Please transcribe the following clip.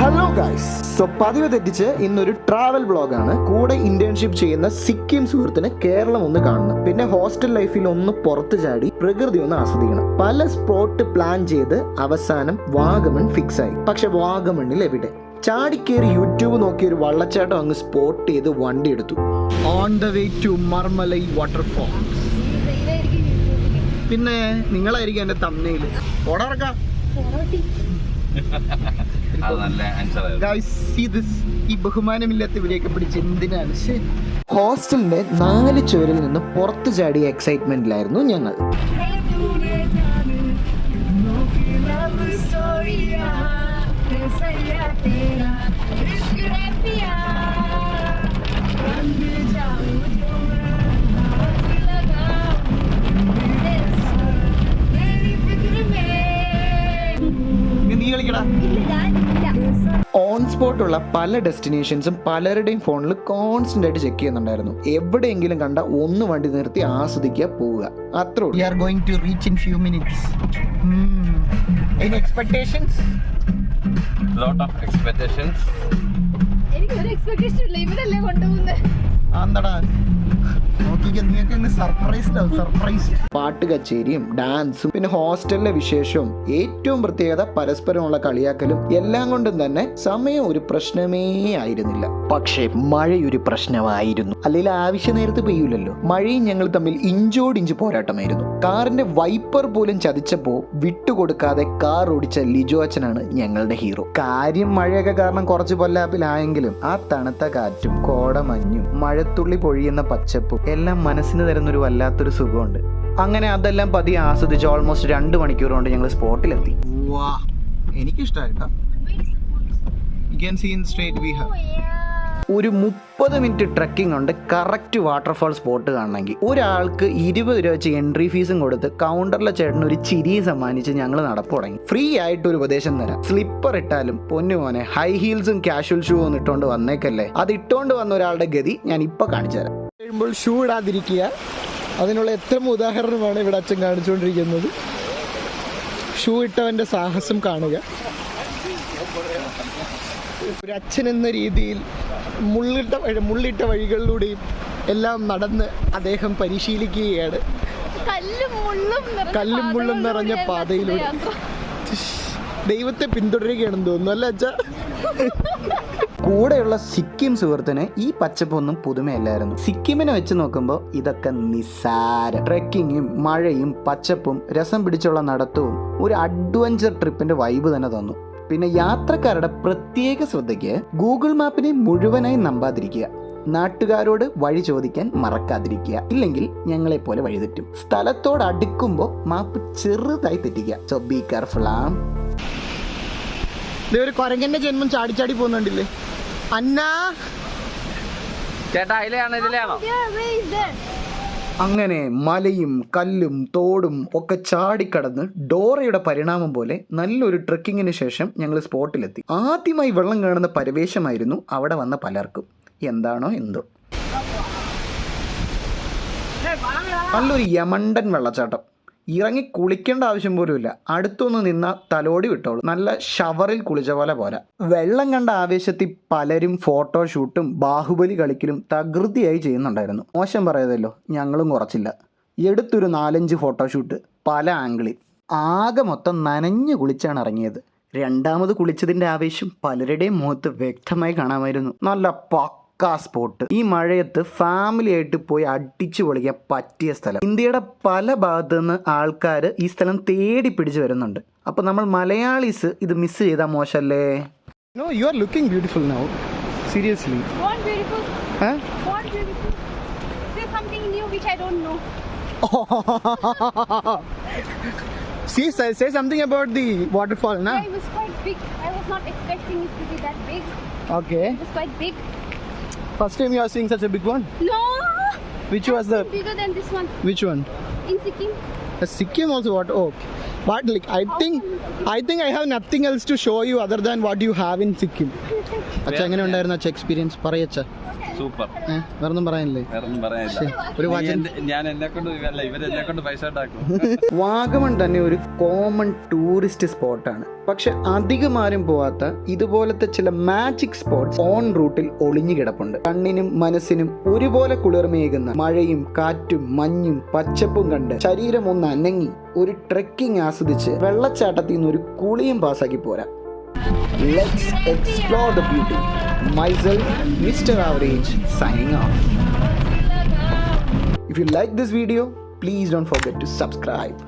Hello guys so പതിവ് തെറ്റിച്ച് ഇന്നൊരു ട്രാവൽ വ്ളോഗാണ് കൂടെ ഇന്റേൺഷിപ്പ് ചെയ്യുന്ന സിക്കിം സുഹൃത്തിന് കേരളം ഒന്ന് കാണണം. പിന്നെ ഹോസ്റ്റൽ ലൈഫിൽ ഒന്ന് പുറത്തു ചാടി പ്രകൃതി ഒന്ന് ആസ്വദിക്കണം. പല സ്പോട്ട് പ്ലാൻ ചെയ്ത് അവസാനം വാഗമൺ ഫിക്സ് ആയി. പക്ഷെ വാഗമണ്ണിൽ എവിടെ? ചാടിക്കേറി യൂട്യൂബ് നോക്കി ഒരു വള്ളച്ചാട്ടം അങ്ങ് സ്പോട്ട് ചെയ്ത് വണ്ടി എടുത്തു. On the way to Marmala waterfall പിന്നെ നിങ്ങളായിരിക്കും എന്റെ തമ്മയിൽ ഓടാറക്കാം ഈ ബഹുമാനമില്ലാത്ത ഇവരെയൊക്കെ പിടിച്ച് എന്തിനാണ്? ഹോസ്റ്റലിന്റെ നാല് ചുവരിൽ നിന്ന് പുറത്തു ചാടിയ എക്സൈറ്റ്മെന്റിലായിരുന്നു ഞങ്ങൾ. ഓൺ സ്പോട്ടുള്ള പല ഡെസ്റ്റിനേഷൻസും പലരുടെയും ഫോണിൽ കോൺസ്റ്റന്റ് ആയിട്ട് ചെക്ക് ചെയ്യുന്നുണ്ടായിരുന്നു. എവിടെയെങ്കിലും കണ്ട ഒന്ന് വണ്ടി നിർത്തി ആസ്വദിക്കുക പോവുക. അത്രേ we are going to reach in few minutes in expectations lot of expectations expectation ഇല്ല. ഇവരല്ലേ കൊണ്ടുപോകുന്നത് എന്താടാ പാട്ട് കച്ചേരിയും ഡാൻസും പിന്നെ ഹോസ്റ്റലിലെ വിശേഷവും ഏറ്റവും പ്രത്യേകത പരസ്പരമുള്ള കളിയാക്കലും എല്ലാം കൊണ്ടും തന്നെ സമയം ഒരു പ്രശ്നമേ ആയിരുന്നില്ല. പക്ഷേ മഴയൊരു പ്രശ്നമായിരുന്നു. അല്ലെങ്കിൽ ആവശ്യ നേരത്ത് പെയ്യൂലല്ലോ. മഴയും ഞങ്ങൾ തമ്മിൽ ഇഞ്ചോടിഞ്ച് പോരാട്ടമായിരുന്നു. കാറിന്റെ വൈപ്പർ പോലും ചതിച്ചപ്പോ വിട്ടുകൊടുക്കാതെ കാർ ഓടിച്ച ലിജോ അച്ഛനാണ് ഞങ്ങളുടെ ഹീറോ. കാര്യം മഴയൊക്കെ കാരണം കുറച്ച് പൊല്ലാപ്പിലായെങ്കിലും ആ തണുത്ത കാറ്റും കോടമഞ്ഞും മഴത്തുള്ളി പൊഴിയുന്ന പച്ചപ്പും എല്ലാം മനസ്സിന് തരുന്നൊരു വല്ലാത്തൊരു സുഖമുണ്ട്. അങ്ങനെ അതെല്ലാം പതി ആസ്വദിച്ച് ഓൾമോസ്റ്റ് രണ്ട് മണിക്കൂർ കൊണ്ട് ഞങ്ങൾ സ്പോട്ടിലെത്തി. ഒരു മുപ്പത് മിനിറ്റ് ട്രക്കിംഗ് ഉണ്ട് കറക്റ്റ് വാട്ടർഫാൾ സ്പോട്ട് കാണണമെങ്കിൽ. ഒരാൾക്ക് ഇരുപത് രൂപ വെച്ച് എൻട്രി ഫീസും കൊടുത്ത് കൗണ്ടറിലെ ചേട്ടൻ ഒരു ചിരി സമ്മാനിച്ച് ഞങ്ങൾ നടപ്പ് തുടങ്ങി. ഫ്രീ ആയിട്ട് ഒരു ഉപദേശം തരാം. സ്ലിപ്പർ ഇട്ടാലും പൊന്നു മോനെ ഹൈ ഹീൽസും കാഷ്വൽ ഷൂ ഒന്നും ഇട്ടുകൊണ്ട് വന്നേക്കല്ലേ? അത് ഇട്ടുകൊണ്ട് വന്ന ഒരാളുടെ ഗതി ഞാൻ ഇപ്പൊ കാണിച്ചു തരാം. കഴിയുമ്പോൾ ഷൂ ഇടാതിരിക്കുക. അതിനുള്ള എത്ര ഉദാഹരണമാണ് ഇവിടെ അച്ഛൻ കാണിച്ചുകൊണ്ടിരിക്കുന്നത്. ഷൂ ഇട്ടവന്റെ സാഹസം കാണുക. ഒരു അച്ഛൻ എന്ന രീതിയിൽ മുള്ളിട്ട വഴി മുള്ളിട്ട വഴികളിലൂടെയും എല്ലാം നടന്ന് അദ്ദേഹം പരിശീലിക്കുകയാണ്. കല്ലും മുള്ളും നിറഞ്ഞ പാതയിലൂടെ. ദൈവത്തെ പിന്തുടരുകയാണെന്ന് തോന്നുന്നു അല്ല അച്ഛ? കൂടെയുള്ള സിക്കിം സുഹൃത്തിന് ഈ പച്ചപ്പൊന്നും പുതുമയല്ലായിരുന്നു. സിക്കിമിനെ വെച്ച് നോക്കുമ്പോൾ ഇതൊക്കെ നിസാര ട്രെക്കിങ്ങും മഴയും പച്ചപ്പും രസം പിടിച്ചുള്ള നടത്തവും ഒരു അഡ്വഞ്ചർ ട്രിപ്പിന്റെ വൈബ് തന്നെ തന്നു. പിന്നെ യാത്രക്കാരുടെ പ്രത്യേക ശ്രദ്ധയ്ക്ക് ഗൂഗിൾ മാപ്പിനെ മുഴുവനായി നമ്പാതിരിക്കുക. നാട്ടുകാരോട് വഴി ചോദിക്കാൻ മറക്കാതിരിക്കുക. ഇല്ലെങ്കിൽ ഞങ്ങളെ പോലെ വഴി തെറ്റും. സ്ഥലത്തോട് അടുക്കുമ്പോൾ മാപ്പ് ചെറുതായി തെറ്റിക്കുക. സോ ബി കെയർഫുൾ ആ. ഒരു കൊരങ്ങന്റെ ജന്മം ചാടി ചാടി പോകുന്നുണ്ടില്ലേ? അന്ന? ചേട്ടാ അതിലെയാണോ ഇതിലെയാണോ? അങ്ങനെ മലയും കല്ലും തോടും ഒക്കെ ചാടിക്കടന്ന് ഡോറയുടെ പരിണാമം പോലെ നല്ലൊരു ട്രക്കിങ്ങിന് ശേഷം ഞങ്ങൾ സ്പോട്ടിലെത്തി. ആദ്യമായി വെള്ളം കാണുന്ന പരിവേശമായിരുന്നു അവിടെ വന്ന പലർക്കും. എന്താണോ എന്തോ. നല്ലൊരു യമണ്ടൻ വെള്ളച്ചാട്ടം. ഇറങ്ങി കുളിക്കേണ്ട ആവശ്യം പോലുമില്ല അടുത്തൊന്ന് നിന്ന തലോടി വിട്ടോളൂ. നല്ല ഷവറിൽ കുളിച്ച പോലെ പോരാ. വെള്ളം കണ്ട ആവേശത്തിൽ പലരും ഫോട്ടോഷൂട്ടും ബാഹുബലി കളിക്കലും തകൃതിയായി ചെയ്യുന്നുണ്ടായിരുന്നു. മോശം പറയതല്ലോ ഞങ്ങളും കുറച്ചില്ല. എടുത്തൊരു നാലഞ്ച് ഫോട്ടോഷൂട്ട് പല ആംഗിളിൽ ആകെ മൊത്തം നനഞ്ഞു കുളിച്ചാണ് ഇറങ്ങിയത്. രണ്ടാമത് കുളിച്ചതിന്റെ ആവേശം പലരുടെയും മുഖത്ത് വ്യക്തമായി കാണാമായിരുന്നു. നല്ല പക്കാ പക്കാ സ്പോട്ട് ഈ മഴയത്ത് ഫാമിലിയായിട്ട് പോയി അടിച്ചു പൊളിക്കാൻ പറ്റിയ സ്ഥലം ഇന്ത്യയുടെ പല ഭാഗത്തു നിന്ന് ആൾക്കാർ ഈ സ്ഥലം തേടി പിടിച്ചു വരുന്നുണ്ട് അപ്പൊ നമ്മൾ മലയാളീസ് ഇത് മിസ് ചെയ്താൽ മോശല്ലേ no you are looking beautiful now seriously See, say, say something about the waterfall, na? Yeah, it was quite big. I was not expecting it to be that big. Okay. It was. First time you are seeing such a big one. No! Which was the Bigger than this one. which one? In Sikkim. The Sikkim also what? Oh, but like I think I think I have nothing else to show you other than what you have in Sikkim. അച്ഛ എങ്ങനെ ഉണ്ടായിരുന്നു അച്ഛ experience പറയച്ച super. വേറൊന്നും പറയാനില്ലേ? ഒരു ഞാൻ എന്നെ കൊണ്ട് ഇവരെന്നെ കൊണ്ട് പൈസ വാഗമൺ തന്നെ ഒരു കോമൺ ടൂറിസ്റ്റ് സ്പോട്ടാണ് പക്ഷെ അധികം ആരും പോവാത്ത ഇതുപോലത്തെ ചില മാജിക് സ്പോട്ട്സ് ഓൺ റൂട്ടിൽ ഒളിഞ്ഞു കിടപ്പുണ്ട്. കണ്ണിനും മനസ്സിനും ഒരുപോലെ കുളിർമയേകുന്ന മഴയും കാറ്റും മഞ്ഞും പച്ചപ്പും കണ്ട് ശരീരം ഒന്ന് അനങ്ങി ഒരു ട്രെക്കിംഗ് ആസ്വദിച്ച് വെള്ളച്ചാട്ടത്തിൽ നിന്ന് ഒരു കുളിയും പാസ്സാക്കി പോരാ. Let's explore the beauty myself mister average signing off if you like this video please don't forget to subscribe.